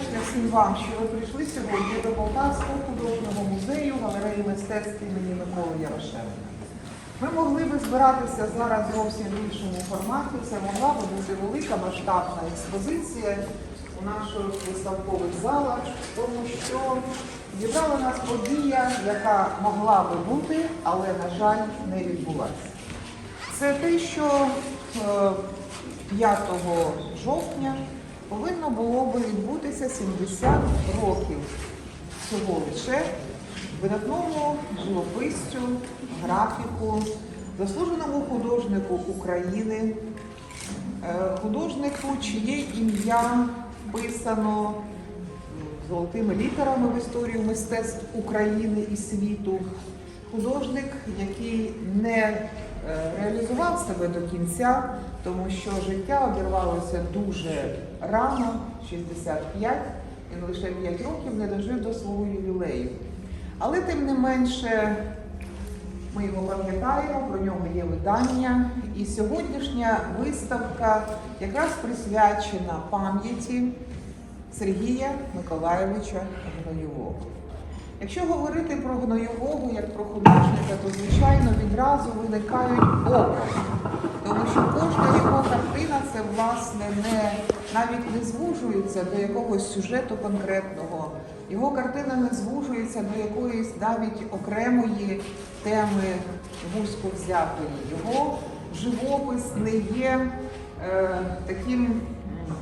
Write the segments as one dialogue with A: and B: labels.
A: всім вам, що ви прийшли сьогодні до Полтавського художнього музею галереї мистецтв імені Миколи Ярошенка. Ми могли би збиратися зараз зовсім в іншому форматі. Це могла би бути велика масштабна експозиція у наших виставкових залах, тому що зібрала нас подія, яка могла би бути, але, на жаль, не відбулася. Це те, що е, 5 жовтня повинно було би відбутися 70 років всього лише видатному живописцю, графіку, заслуженому художнику України, е, художнику, чиє ім'я вписано м, золотими літерами в історію мистецтв України і світу. Художник, який не е, реалізував себе до кінця, тому що життя обірвалося дуже рано, 65, він лише 5 років не дожив до свого ювілею. Але тим не менше ми його пам'ятаємо, про нього є видання. І сьогоднішня виставка якраз присвячена пам'яті Сергія Миколайовича Гноєвого. Якщо говорити про Гноєвого як про художника, то звичайно відразу виникають образи. Тому що кожна його картина це власне не навіть не звужується до якогось сюжету конкретного. Його картина не звужується до якоїсь навіть окремої теми вузько взятої. Його живопис не є е, таким,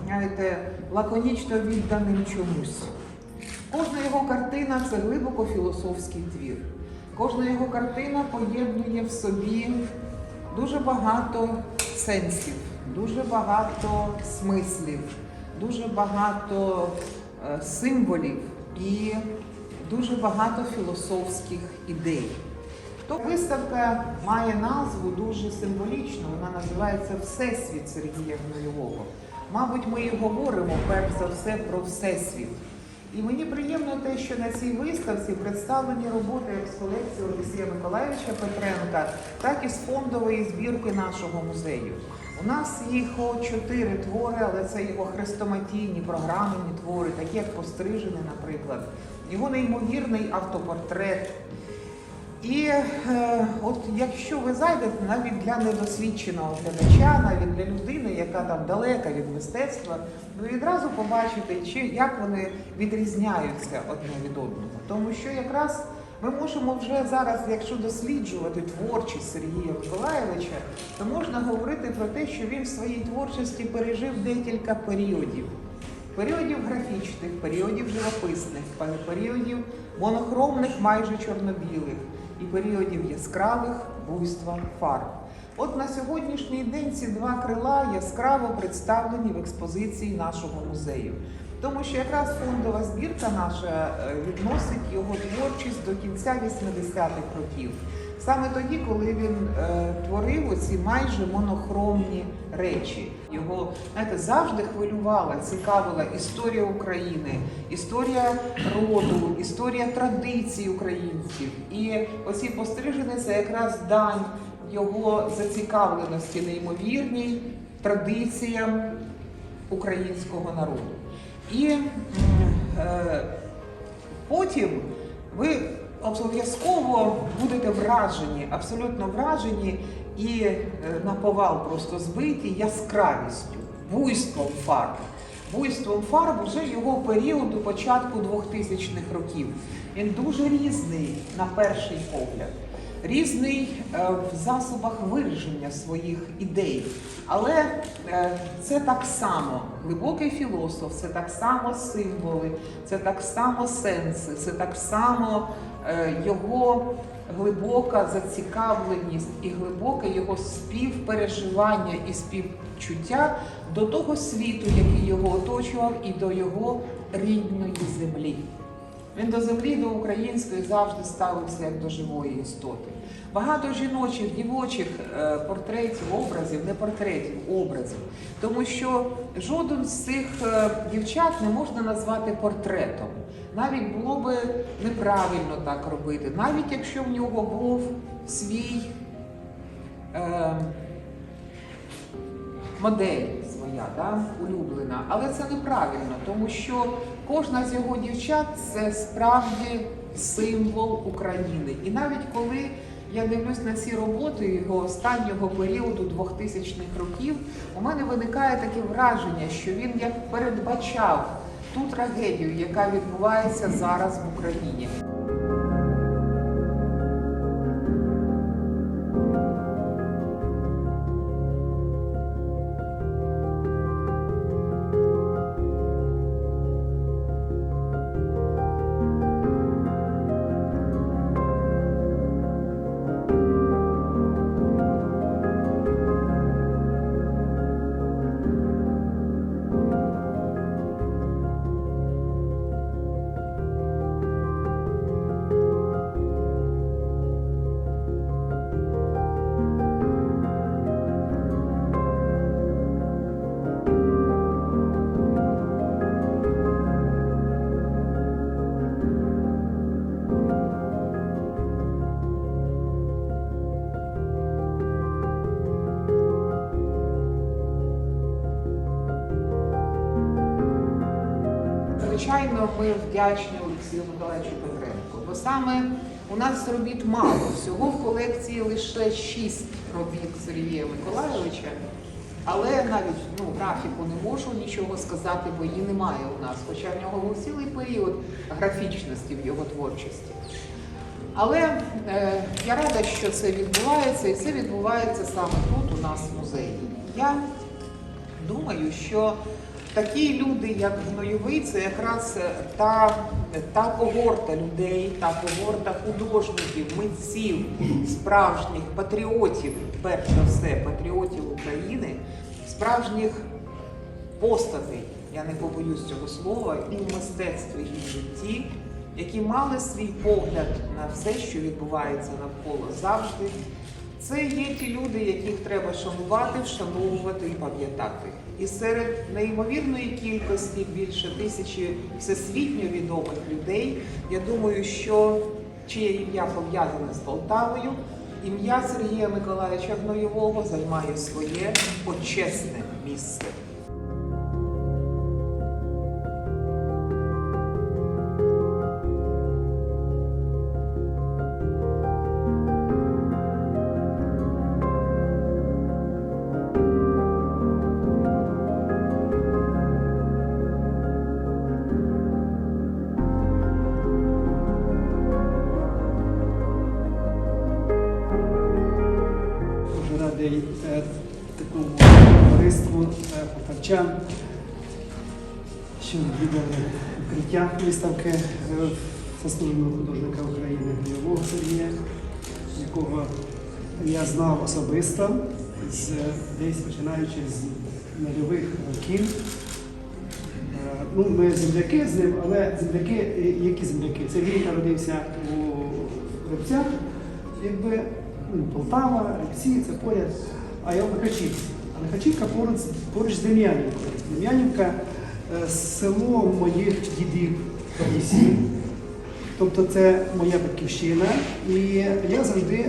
A: знаєте, лаконічно відданим чомусь. Кожна його картина це глибоко філософський твір. Кожна його картина поєднує в собі дуже багато сенсів, дуже багато смислів, дуже багато е, символів і дуже багато філософських ідей. То виставка має назву дуже символічну, вона називається Всесвіт Сергія Гноєвого. Мабуть, ми і говоримо перш за все про Всесвіт. І мені приємно те, що на цій виставці представлені роботи як з колекції Олексія Миколаївича Петренка, так і з фондової збірки нашого музею. У нас їх чотири твори, але це його хрестоматійні програмні твори, такі як пострижений, наприклад, його неймовірний автопортрет. І е, от якщо ви зайдете навіть для недосвідченого глядача, навіть для людини, яка там далека від мистецтва, ви відразу побачите, чи як вони відрізняються одне від одного. Тому що якраз ми можемо вже зараз, якщо досліджувати творчість Сергія Миколаєвича, то можна говорити про те, що він в своїй творчості пережив декілька періодів. Періодів графічних, періодів живописних, періодів монохромних, майже чорно-білих, і періодів яскравих буйства фарб. От на сьогоднішній день ці два крила яскраво представлені в експозиції нашого музею. Тому що якраз фондова збірка наша е, відносить його творчість до кінця 80-х років. Саме тоді, коли він е, творив оці майже монохромні речі. Його знаєте, завжди хвилювала, цікавила історія України, історія роду, історія традицій українців. І оці пострижені це якраз дань його зацікавленості неймовірній традиціям українського народу. І е, потім ви обов'язково будете вражені, абсолютно вражені і е, на просто збиті яскравістю, буйством фарб. Буйством фарб вже його періоду початку 2000-х років. Він дуже різний на перший погляд різний е, в засобах вираження своїх ідей. Але е, це так само глибокий філософ, це так само символи, це так само сенси, це так само е, його глибока зацікавленість і глибоке його співпереживання і співчуття до того світу, який його оточував, і до його рідної землі. Він до землі, до української завжди ставився як до живої істоти. Багато жіночих, дівочих е, портретів, образів, не портретів, образів. Тому що жоден з цих е, дівчат не можна назвати портретом. Навіть було би неправильно так робити, навіть якщо в нього був свій е, модель. Моя, да, улюблена. Але це неправильно, тому що кожна з його дівчат це справді символ України. І навіть коли я дивлюсь на ці роботи його останнього періоду 2000-х років, у мене виникає таке враження, що він як передбачав ту трагедію, яка відбувається зараз в Україні. Звичайно, ми вдячні Олексію Миколаївичу Петренку, бо саме у нас робіт мало. Всього в колекції лише шість робіт Сергія Миколайовича. Але навіть ну, графіку не можу нічого сказати, бо її немає у нас, хоча в нього був цілий період графічності в його творчості. Але е, я рада, що це відбувається, і це відбувається саме тут, у нас в музеї. Я думаю, що такі люди, як Гнойовий, це якраз е, та, та когорта людей, та когорта художників, митців, справжніх патріотів, перш за все, патріотів України, справжніх постатей, я не побоюсь цього слова, і в мистецтві, і в житті, які мали свій погляд на все, що відбувається навколо завжди. Це є ті люди, яких треба шанувати, вшановувати і пам'ятати. І серед неймовірної кількості більше тисячі всесвітньо відомих людей, я думаю, що чиє ім'я пов'язане з Полтавою, ім'я Сергія Миколаївича Гноєвого займає своє почесне місце.
B: Товариству е, що відвідали відкриття виставки е, заслуженого художника України Гнойового Сергія, якого я знав особисто з, десь починаючи з нульових років. Е, Ну, ми земляки з ним, але земляки, які земляки? Сергій народився у Рибцях, якби ну, Полтава, Рибці, це поряд, а я в Лихачівці. Лихачівка поруч, поруч з Дем'янівкою. Дем'янівка е, село моїх дідів бабусів. Тобто це моя батьківщина, і я завжди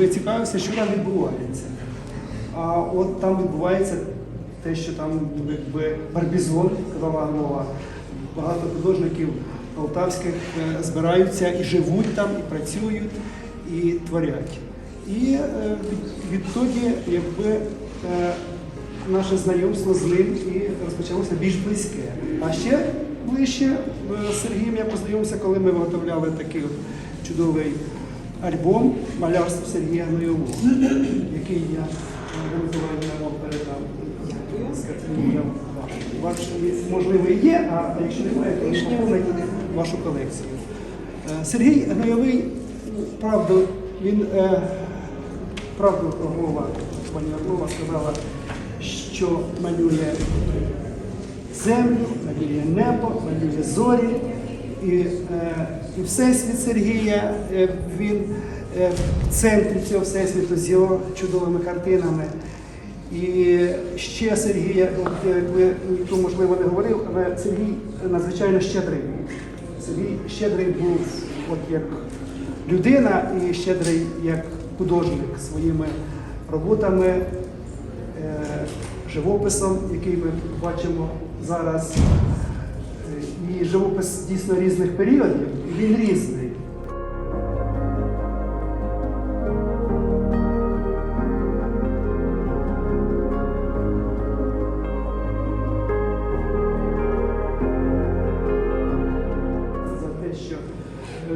B: е, цікавився, що там відбувається. А от там відбувається те, що там якби барбізон, казала мова. Багато художників полтавських е, збираються і живуть там, і працюють, і творять. І відтоді якби, наше знайомство з ним і розпочалося більш близьке. А ще ближче е, з Сергієм я познайомився, коли ми виготовляли такий чудовий альбом малярства Сергія Гнойового, який я вам передав. Ваш, можливо, і є, а якщо немає, то лишні вашу колекцію. Е, Сергій Гнойовий, правду, він е, правду промова, пані Орлова сказала, що малює землю, малює небо, малює зорі. І, е, і Всесвіт Сергія, е, він е, в центрі цього всесвіту з його чудовими картинами. І ще Сергія, от, як ви то можливо не говорив, але Сергій надзвичайно щедрий. Сергій щедрий був от як людина і щедрий як художник своїми роботами. Живописом, який ми бачимо зараз. І живопис дійсно різних періодів, він різний.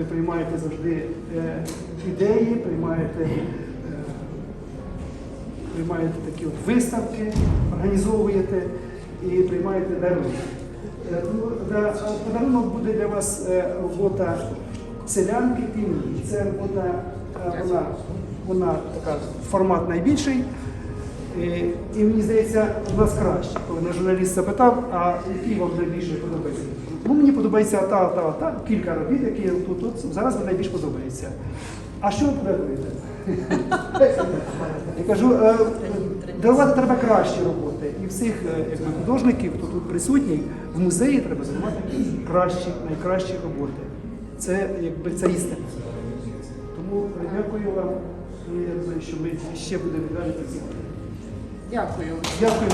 B: приймаєте завжди е, ідеї, приймаєте, приймаєте такі от виставки, організовуєте і приймаєте дарунки. Е, ну, да, Подарунок буде для вас е, робота селянки півні. Це робота, е, вона, вона така формат найбільший. І мені здається, у нас краще. Коли на журналіст запитав, а який вам найбільше подобається? Ну, мені подобається та, та, та, кілька робіт, які тут, тут зараз мені найбільше подобається. А що ви подаруєте? Я кажу, е, дарувати треба кращі роботи. І всіх е, якби, художників, хто тут присутній, в музеї треба дарувати кращі, найкращі роботи. Це якби це істина. Тому дякую вам. І Я думаю, що ми ще будемо далі працювати. Дякую.
A: Дякую.